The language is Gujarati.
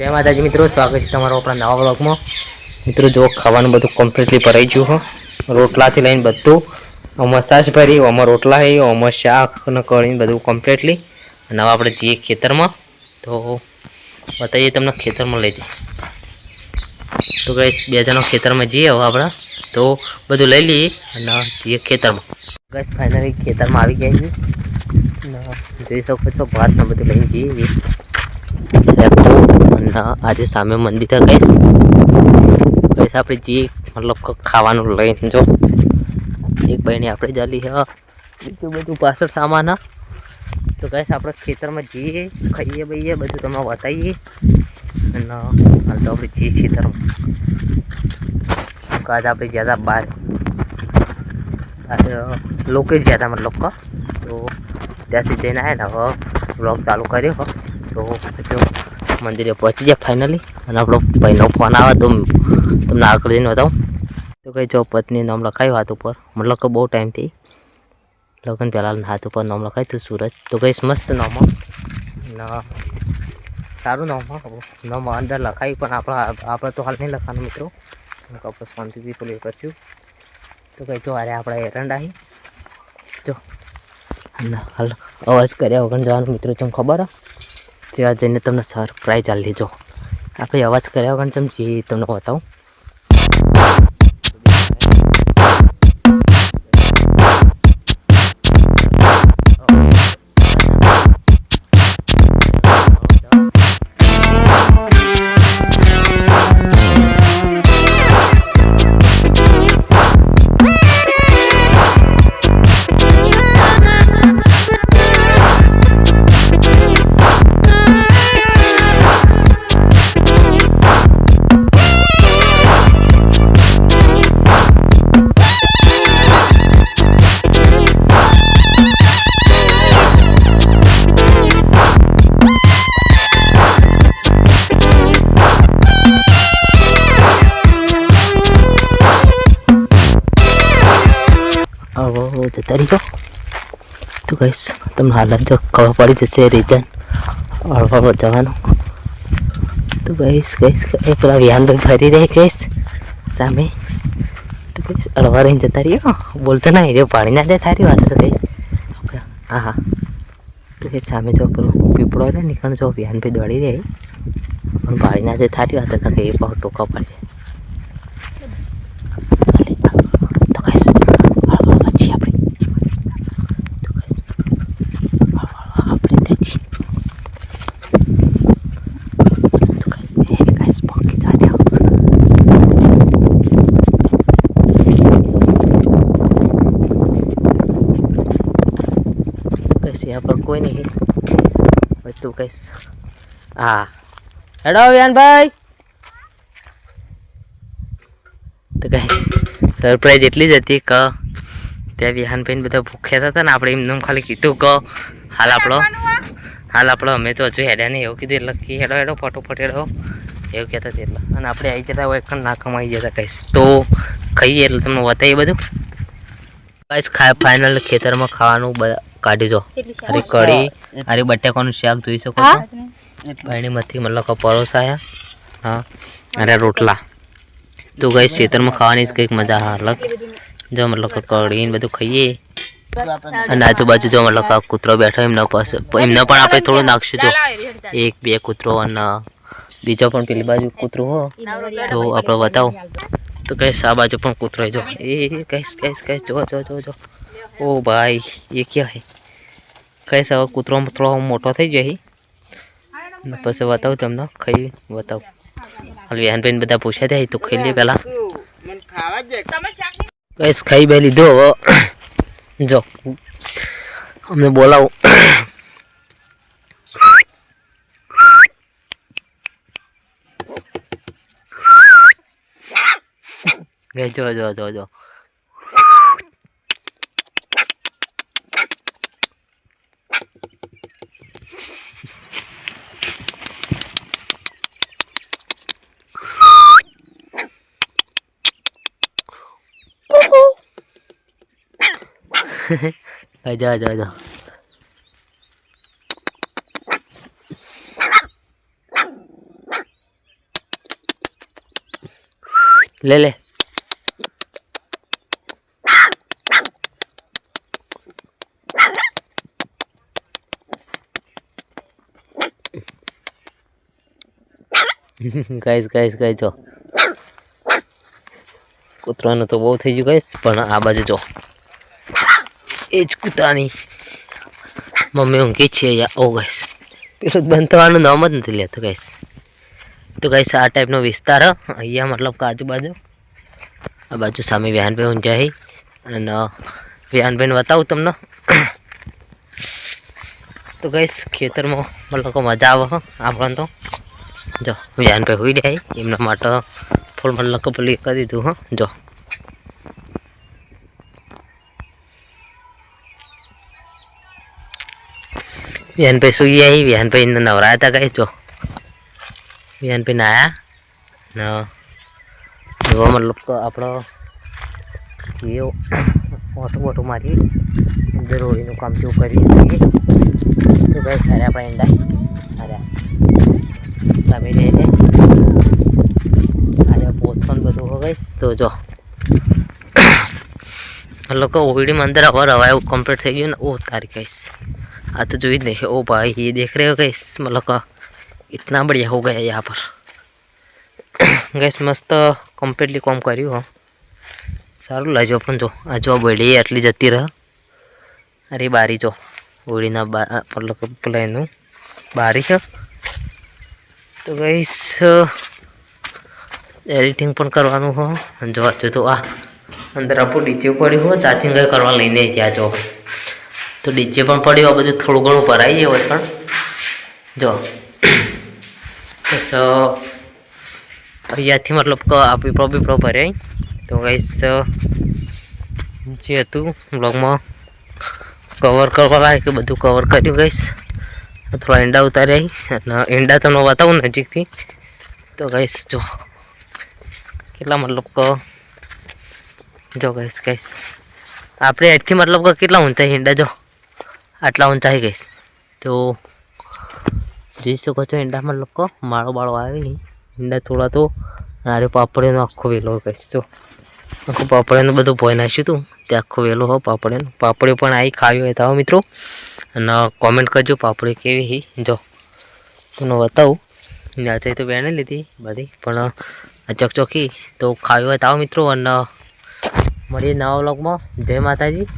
જય માતાજી મિત્રો, સ્વાગત છે તમારો આપણા નવા બ્લોગમાં મિત્રો, જો ખાવાનું બધું કમ્પ્લીટલી ભરાઈ ગયું હો, રોટલાથી લઈને બધું. આમાં સાસ ભરી આમાં રોટલા હે આમાં શાક ને કરીને બધું કમ્પ્લીટલી અને હવે આપણે જઈએ ખેતરમાં. તો બતાવીએ તમને ખેતરમાં લઈ જઈએ. તો ગઈ બે જણા ખેતરમાં જઈએ હવે આપણે. તો બધું લઈ લઈએ અને જઈએ ખેતરમાં. ગઈસ ફાઇનલી ખેતરમાં આવી ગયા છીએ. અને જોઈ શકો છો ભાત બધું લઈને જઈએ અને આજે સામે મંદિર ગઈશ ગઈશ આપણે જે મતલબ ખાવાનું લઈને જો, એક ભાઈને આપણે જાલી હા. બીજું બધું પાછળ સામાન. તો ગઈશ આપણે ખેતરમાં જઈએ ખાઈએ બઈએ બધું તમે બતાવીએ. અને હાલ તો આપણે જઈએ ખેતરમાં કાજ આપણે ગયા હતા બહાર આજે લોકો જ ગયા હતા મતલબ તો ત્યાંથી જઈને આવ્યા ને હવે બ્લોગ ચાલુ કર્યો તો પછી મંદિરે પહોંચી ગયા ફાઇનલી અને આપણો ભાઈનો ફોન આવે તો તમને આગળ જઈને બતાવું. તો કંઈ જો પત્ની નામ લખાયું હાથ ઉપર. મતલબ કે બહુ ટાઈમથી લગ્ન પહેલાં હાથ ઉપર નામ લખાયું હતું સુરજ તો કંઈ મસ્ત નામ હો. સારું નામ હો. નામ અંદર લખાયું પણ આપણા આપણે તો હાલ નહીં લખવાનું મિત્રો. કપસ શાંતિથી પેલું કરશું તો કંઈ જો અરે આપણે એરંડા અહીં જો. અવાજ કર્યા વગર જવાનું મિત્રો, તમને ખબર હે? ત્યાં જઈને તમને સરપ્રાઈઝ આપી દેજો. આપણે અવાજ કર્યા વગર જેમ જે તમને બતાવું. હવે જતા રહીજો તો કહીશ, તમને હાલત જો ખબર પડી જશે રીઝન હળવા જવાનું. તો કહીશ કહીશ એ પેલા વિહાનભાઈ ફરી રહે, કહીશ. સામે. તો કહીશ અળવા રહીને જતા રહ્યો બોલતો ના એ પાણી ના દે થારી વાત તો કહીશ. હા હા. તો કહીશ, સામે જો પેલું પીપળો રહે નીકળ જો વિહાનભાઈ દોડી રહે. પણ પાણી ના દે થારી વાત તો કે એ બહુ ટોકા પડે તો કહીશ હળવા પછી આપણે તો કહીશ હળવા આપણે તે છીએ તો કહીશ એ કહીશ પકી જા દે કહીશ यहाँ पर कोई नहीं है भाई तू कैस हाँ हेडो भाई તો કઈ સરપ્રાઈઝ એટલી જ હતી ક ત્યાં વિહાનભાઈને બધા ભૂખ્યા હતા ને આપણે એમને ખાલી કીધું કે હાલ આપણો હાલ આપણો, અમે તો હજુ હેડ્યા નહીં. એવું કીધું એટલે કે હેડો હેડો, ફટોફટ હેડો. એવું કહેતા હતા એટલે. અને આપણે આવી જતા હોય, પણ ના આવી જતા કહીશ. તો ખાઈએ એટલે તમને બતાવીએ બધું. બસ ખા ફાઇનલ ખેતરમાં ખાવાનું બધા કાઢી જો. અરે કઢી. અરે બટાકાનું શાક જોઈ શકો છો. પાણીમાંથી મતલબ કે પરોસા હા. અરે રોટલા. તો ગઈ ખેતરમાં ખાવાની જ કંઈક મજા અલગ. જો મતલબ કે કઢી ને બધું ખાઈએ. અને આજુબાજુ જો મતલબ કે કૂતરો બેઠો એમના પાસે. એમને પણ આપણે થોડું નાખશું જો. એક બે કૂતરો અને બીજો પણ પેલી બાજુ કૂતરો હો. તો આપણે બતાવો. તો કહીશ આ બાજુ પણ કૂતરો જો. એ કહીશ કહીશ કહીશ જો જો જો જો. ઓ ભાઈ, એ ક્યાં હે? કહીશ હવે કૂતરો થોડો મોટો થઈ જાય ને પછી બતાવું તમને, ખાઈ બતાવું. હાલ વિહાનભાઈ બધા પૂછ્યા ત્યાં તો ખાઈ લે પેલા. કઈશ ખાઈ બે લીધો જો, અમને બોલાવું. 예, 저, 저, 저, 저. rồi rồi rồi rồi lê lê guys guys guys જો. કૂતરાનું તો બહુ થઈ ગયું ગાઈસ પણ આ બાજુ જો. એ જ કૂતરાની મમ્મી ઊંઘી છે, યા, ઓ ગાઈસ પેલું બંધ થવાનું નામ જ નથી લેતું ગાઈસ તો ગાઈસ આ ટાઈપનો વિસ્તાર. અહીંયા મતલબ કે આજુબાજુ. આ બાજુ સામે વ્યાનભાઈ ઊંઝાઈ અને વ્યાનભાઈને બતાવું તમને. તો ગાઈસ ખેતરમાં મતલબ મજા આવે આપણને તો. જો જાનભાઈ હોઈ જાય એમના માટે ફૂલ મતલબ કે કરી દીધું, હા. જો. વિહાનભાઈ સુઈ જાય વિહાનભાઈ નવરા હતા કઈ, જો. વિહાનભાઈ નાયા જો મતલબ આપણો એવો મોટું મોટું મારી અંદર કામ જેવું કરી તો કઈ સારા આપણે ઈંડા સારા. સામે રહીને અરે પોથન બધું હો ગઈશ તો જો લોકો ઓગડીમાં અંદર અવાર હવા એવું કમ્પ્લીટ થઈ ગયું ને ઓ તારી કહીશ આ तो जो ही देखे ओ भाई ये देख रहे हो गैस मतलब का इतना बढ़िया हो गया यहाँ पर ગેસ મસ્ત કમ્પ્લીટલી કોમ કર્યું હો સારું લાગ્યું પણ જો આ જો બેડી આટલી જતી રહે અરે બારી જો ઓળીના બા મતલબ કે પેલા એનું બારી છે તો ગઈશ એડિટિંગ પણ કરવાનું હો. જોવા જો તો આ અંદર આપણું ડીજે પડ્યું હો ચાર્જિંગ કરવા લઈને ત્યાં જો. તો ડીજે પણ પડ્યું, આ બધું થોડું ઘણું ભરાઈ હોય પણ. જો. બસ અહીંયાથી મતલબ કે, આ પીપળો પીપળો ભરાય તો ગઈશ જે હતું બ્લોગમાં કવર કરવા લાગે કે બધું કવર કર્યું ગઈશ થોડા ઈંડા ઉતાર્યા અને ઈંડા તમને બતાવું નજીકથી. તો ગઈશ જો. કેટલા મતલબ કહો જો ગઈશ ગઈશ આપણે એડથી મતલબ કે કેટલા ઊંચાઈ ઈંડા, જો. આટલા ઊંચાઈ ગઈશ તો જોઈ શકો છો ઈંડા મતલબ કહો માળો બાળો આવી ઈંડા થોડા તો આરે પાપડીનો આખો વેલો કહીશ જો. આખું પાપડેનું બધું ભોય નાખ્યું હતું. તે આખું વેલો હો પાપડીનું પાપડી પણ આવી ખાવી હોય તો મિત્રો. અને કોમેન્ટ કરજો પાપડી કેવી હી. જો, તમને બતાવું. આજે તો બેને લીધી બધી. પણ ચકચોખી તો ખાવી હોય તો મિત્રો. અને મળીએ નવા વ્લોગમાં જય માતાજી.